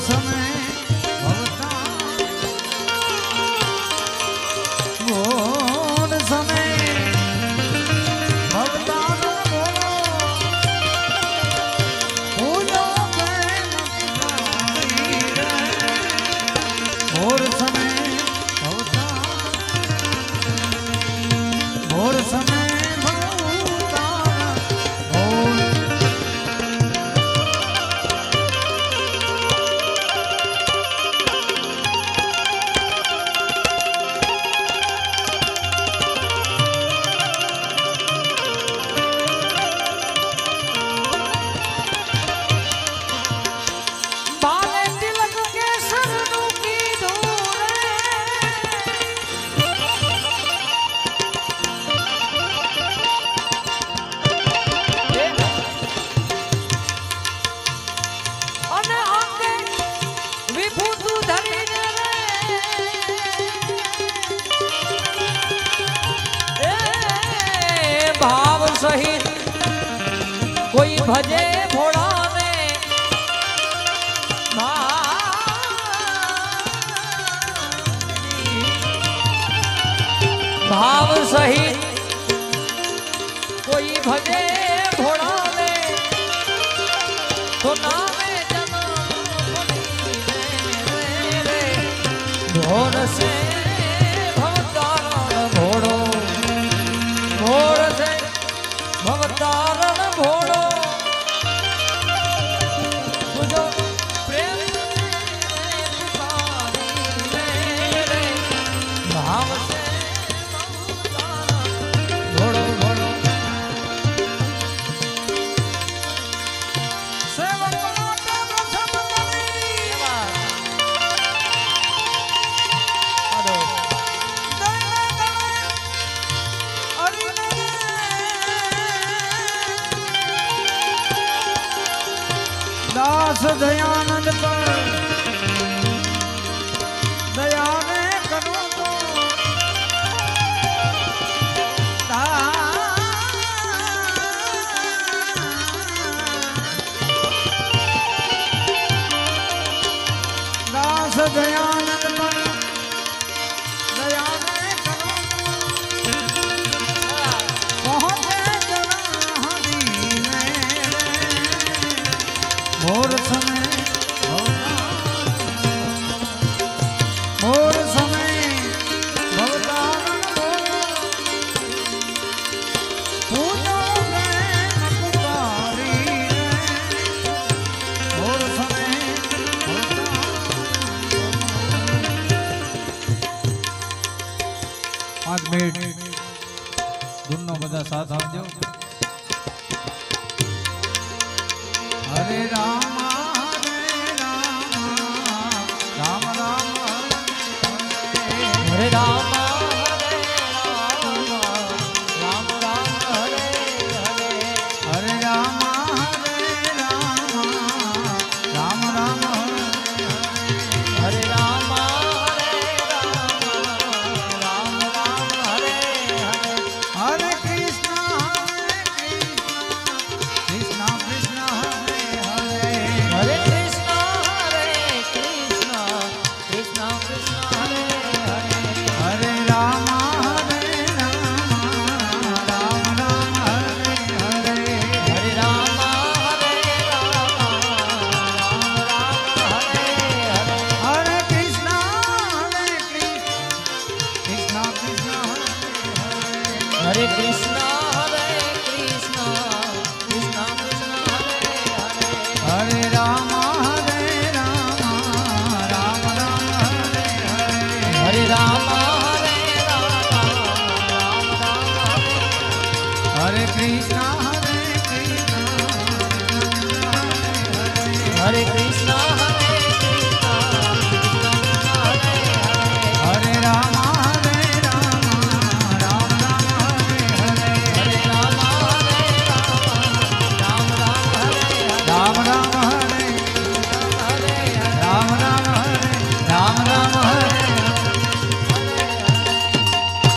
समझ ભજે ભોળાને. ભાવ સહિત કોઈ ભજે ભોળાને. તો નામે જન્મ ભોળ સે ધૂનનો બધા સાથ આપજો. હરે રામ રામ રામ રામ હરે રામ.